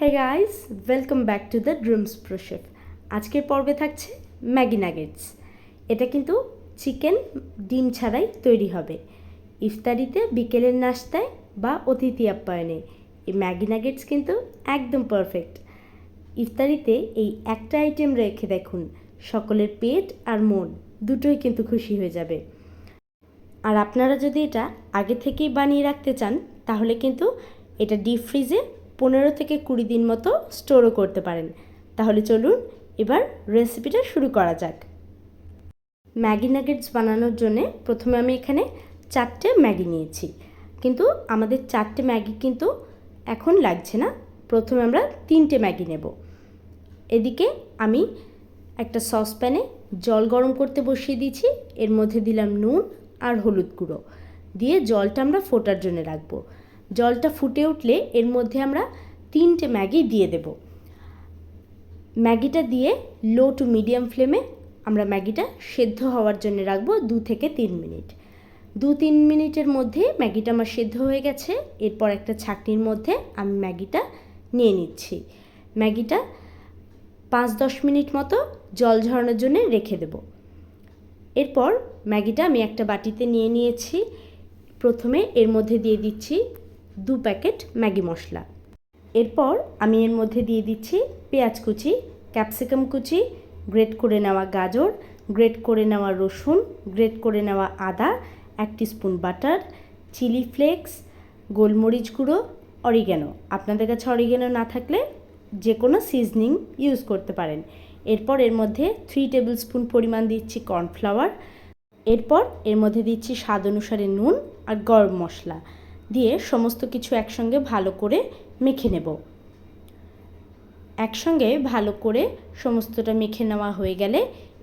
Hey guys welcome back to the dreams ProChef আজকের পর্বে থাকছে ম্যাগি নাগেটস এটা কিন্তু চিকেন ডিম ছাড়াই তৈরি হবে। ইফতারিতে, বিকেলের নাস্তায় বা অতিথি আপ্যায়নে। এই ম্যাগি নাগেটস কিন্তু একদম পারফেক্ট ইফতারিতে এই একটা আইটেম রেখে দেখুন। সকলের পেট আর মন দুটোই কিন্তু খুশি হয়ে যাবে। আর আপনারা যদি এটা আগে থেকেই বানিয়ে রাখতে চান, তাহলে কিন্তু এটা ডিপ ফ্রিজে পনেরো থেকে কুড়ি দিন মতো স্টোরও করতে পারেন। তাহলে চলুন এবার রেসিপিটা শুরু করা যাক। ম্যাগি নাগেটস বানানোর জন্যে প্রথমে আমি এখানে চারটে ম্যাগি নিয়েছি। কিন্তু আমাদের চারটে ম্যাগি কিন্তু এখন লাগছে না। প্রথমে আমরা তিনটে ম্যাগি নেব। এদিকে আমি একটা সসপ্যানে জল গরম করতে বসিয়ে দিয়েছি। এর মধ্যে দিলাম নুন আর হলুদ গুঁড়ো। দিয়ে জলটা আমরা ফোটার জন্য রাখব। জলটা ফুটে উঠলে এর মধ্যে আমরা তিনটে ম্যাগি দিয়ে দেব। ম্যাগিটা দিয়ে লো টু মিডিয়াম ফ্লেমে আমরা ম্যাগিটা সেদ্ধ হওয়ার জন্য রাখব দু থেকে তিন মিনিট। দু তিন মিনিটের মধ্যে ম্যাগিটা আমার সেদ্ধ হয়ে গেছে। এরপর একটা ছাকনির মধ্যে আমি ম্যাগিটা নিয়ে নিচ্ছি। ম্যাগিটা পাঁচ দশ মিনিট মতো জল ঝরানোর জন্য রেখে দেব। এরপর ম্যাগিটা আমি একটা বাটিতে নিয়ে নিয়েছি। প্রথমে এর মধ্যে দিয়ে দিচ্ছি দু প্যাকেট ম্যাগি মশলা। এরপর আমি এর মধ্যে দিয়ে দিচ্ছি পেঁয়াজ কুচি, ক্যাপসিকাম কুচি, গ্রেট করে নেওয়া গাজর, গ্রেট করে নেওয়া রসুন, গ্রেট করে নেওয়া আদা, এক স্পুন বাটার, চিলি ফ্লেক্স, গোলমরিচ গুঁড়ো অরিগ্যানো আপনাদের কাছে অরিগ্যানো না থাকলে যে কোনো সিজনিং ইউজ করতে পারেন। এরপর এর মধ্যে থ্রি টেবিল স্পুন পরিমাণ দিচ্ছি কর্নফ্লাওয়ার। এরপর এর মধ্যে দিচ্ছি স্বাদ অনুসারে নুন আর গরম মশলা। দিয়ে সমস্ত কিছু একসঙ্গে ভালো করে মেখে নেব। একসঙ্গে ভালো করে সমস্তটা মেখে নেওয়া হয়ে গেলে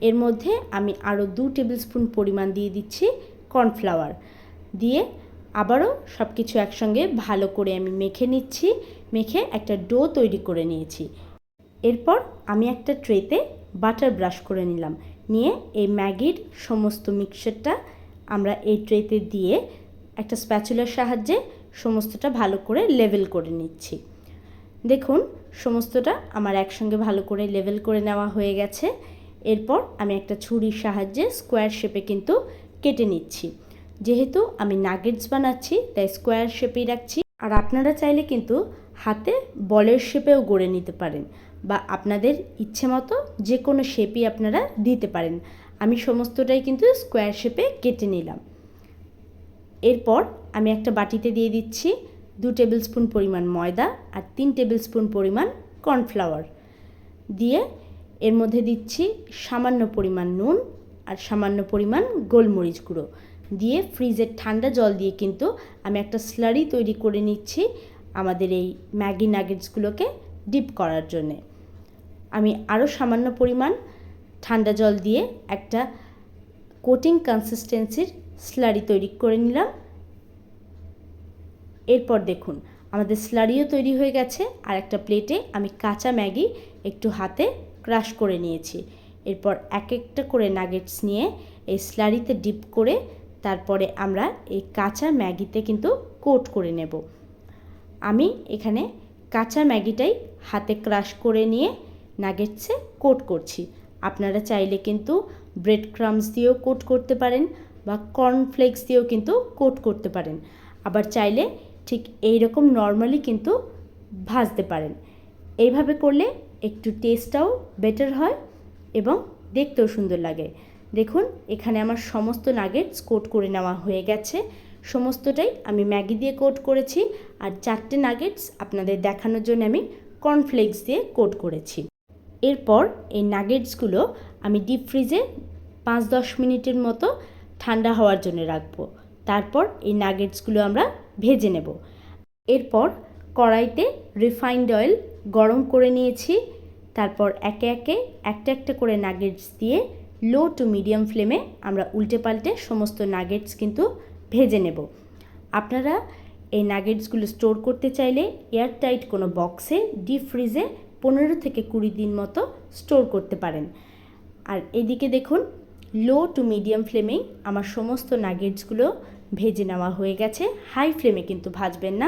এর মধ্যে আমি আরও দু টেবিল স্পুন পরিমাণ দিয়ে দিচ্ছি কর্নফ্লাওয়ার। দিয়ে আবারও সব কিছু একসঙ্গে ভালো করে আমি মেখে নিচ্ছি, মেখে একটা ডো তৈরি করে নিয়েছি। এরপর আমি একটা ট্রেতে বাটার ব্রাশ করে নিলাম। নিয়ে এই ম্যাগির সমস্ত মিক্সারটা আমরা এই ট্রেতে দিয়ে একটা স্প্যাচুলার সাহায্যে সমস্তটা ভালো করে লেভেল করে নিচ্ছি। দেখুন, সমস্তটা আমার একসঙ্গে ভালো করে লেভেল করে নেওয়া হয়ে গেছে। এরপর আমি একটা ছুরির সাহায্যে স্কোয়ার শেপে কিন্তু কেটে নিচ্ছি। যেহেতু আমি নাগেটস বানাচ্ছি, তাই স্কোয়ার শেপেই রাখছি। আর আপনারা চাইলে কিন্তু হাতে বলের শেপেও গড়ে নিতে পারেন বা আপনাদের ইচ্ছে মতো যে কোনো শেপই আপনারা দিতে পারেন। আমি সমস্তটাই কিন্তু স্কোয়ার শেপে কেটে নিলাম। এরপর আমি একটা বাটিতে দিয়ে দিচ্ছি দু টেবিল স্পুন পরিমাণ ময়দা আর তিন টেবিল স্পুন পরিমাণ কর্নফ্লাওয়ার। দিয়ে এর মধ্যে দিচ্ছি সামান্য পরিমাণ নুন আর সামান্য পরিমাণ গোলমরিচ গুঁড়ো। দিয়ে ফ্রিজের ঠান্ডা জল দিয়ে কিন্তু আমি একটা স্লারি তৈরি করে নিচ্ছি আমাদের এই ম্যাগি নাগেটসগুলোকে ডিপ করার জন্যে। আমি আরও সামান্য পরিমাণ ঠান্ডা জল দিয়ে একটা কোটিং কনসিস্টেন্সির স্লারি তৈরি করে নিলাম। এরপর দেখুন, আমাদের স্লারিও তৈরি হয়ে গেছে। আর একটা প্লেটে আমি কাঁচা ম্যাগি একটু হাতে ক্রাশ করে নিয়েছি। এরপর এক একটা করে নাগেটস নিয়ে এই স্লারিতে ডিপ করে তারপরে আমরা এই কাঁচা ম্যাগিতে কিন্তু কোট করে নেব। আমি এখানে কাঁচা ম্যাগিটাই হাতে ক্রাশ করে নিয়ে নাগেটসে কোট করছি। আপনারা চাইলে কিন্তু ব্রেড ক্রামস দিয়েও কোট করতে পারেন। বা কর্নফ্লেক্স দিয়েও কিন্তু কোট করতে পারেন। আবার চাইলে ঠিক এই রকম নর্মালি কিন্তু ভাজতে পারেন। এইভাবে করলে একটু টেস্টটাও বেটার হয় এবং দেখতেও সুন্দর লাগে। দেখুন, এখানে আমার সমস্ত নাগেটস কোট করে নেওয়া হয়ে গেছে। সমস্তটাই আমি ম্যাগি দিয়ে কোট করেছি আর চারটে নাগেটস আপনাদের দেখানোর জন্য আমি কর্নফ্লেক্স দিয়ে কোট করেছি। এরপর এই নাগেটসগুলো আমি ডিপ ফ্রিজে পাঁচ দশ মিনিটের মতো ঠান্ডা হওয়ার জন্য রাখব। তারপর এই নাগেটসগুলো আমরা ভেজে নেব। এরপর কড়াইতে রিফাইন্ড অয়েল গরম করে নিয়েছি। তারপর একে একে একটা একটা করে নাগেটস দিয়ে লো টু মিডিয়াম ফ্লেমে আমরা উল্টে পাল্টে সমস্ত নাগেটস কিন্তু ভেজে নেব। আপনারা এই নাগেটসগুলো স্টোর করতে চাইলে এয়ারটাইট কোনো বক্সে ডিপ ফ্রিজে পনেরো থেকে কুড়ি দিন মতো স্টোর করতে পারেন। আর এদিকে দেখুন লো টু মিডিয়াম ফ্লেমেই আমার সমস্ত নাগেটসগুলো ভেজে নেওয়া হয়ে গেছে। হাই ফ্লেমে কিন্তু ভাজবেন না,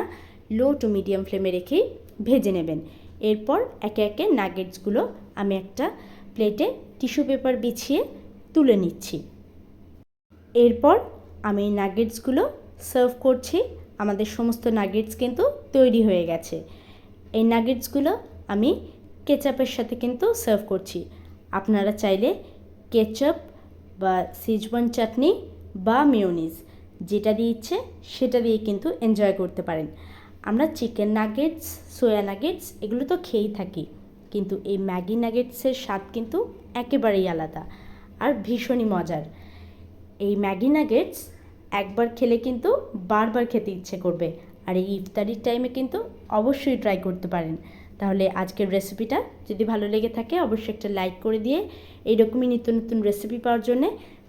লো টু মিডিয়াম ফ্লেমে রেখেই ভেজে নেবেন। এরপর একে একে নাগেটসগুলো আমি একটা প্লেটে টিস্যু পেপার বিছিয়ে তুলে নিচ্ছি। এরপর আমি নাগেটসগুলো সার্ভ করছি। আমাদের সমস্ত নাগেটস কিন্তু তৈরি হয়ে গেছে। এই নাগেটসগুলো আমি কেচাপের সাথে কিন্তু সার্ভ করছি। আপনারা চাইলে কেচাপ বা সিজওয়ান চাটনি বা মেয়োনিজ যেটা দিয়ে ইচ্ছে সেটা দিয়ে কিন্তু এনজয় করতে পারেন। আমরা চিকেন নাগেটস সোয়া নাগেটস এগুলো তো খেয়েই থাকি, কিন্তু এই ম্যাগি নাগেটসের স্বাদ কিন্তু একেবারেই আলাদা আর ভীষণই মজার। এই ম্যাগি নাগেটস একবার খেলে কিন্তু বারবার খেতে ইচ্ছে করবে, আর এই ইফতারির টাইমে কিন্তু অবশ্যই ট্রাই করতে পারেন। তাহলে আজকের রেসিপিটা যদি ভালো লেগে থাকে, অবশ্যই একটা লাইক করে দিয়ে এইরকমই নিত্য নতুন রেসিপি পাওয়ার জন্য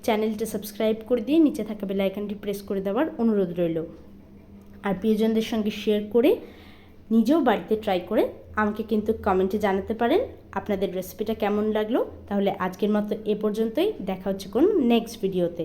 চ্যানেলটা সাবস্ক্রাইব করে দিয়ে নিচে থাকা বেল আইকনটি প্রেস করে দেওয়ার অনুরোধ রইল। আর প্রিয়জনদের সঙ্গে শেয়ার করে নিজেও বাড়িতে ট্রাই করে আমাকে কিন্তু কমেন্টে জানাতে পারেন আপনাদের রেসিপিটা কেমন লাগল। তাহলে আজকের মতো এ পর্যন্তই, দেখা হচ্ছে কোন নেক্সট ভিডিওতে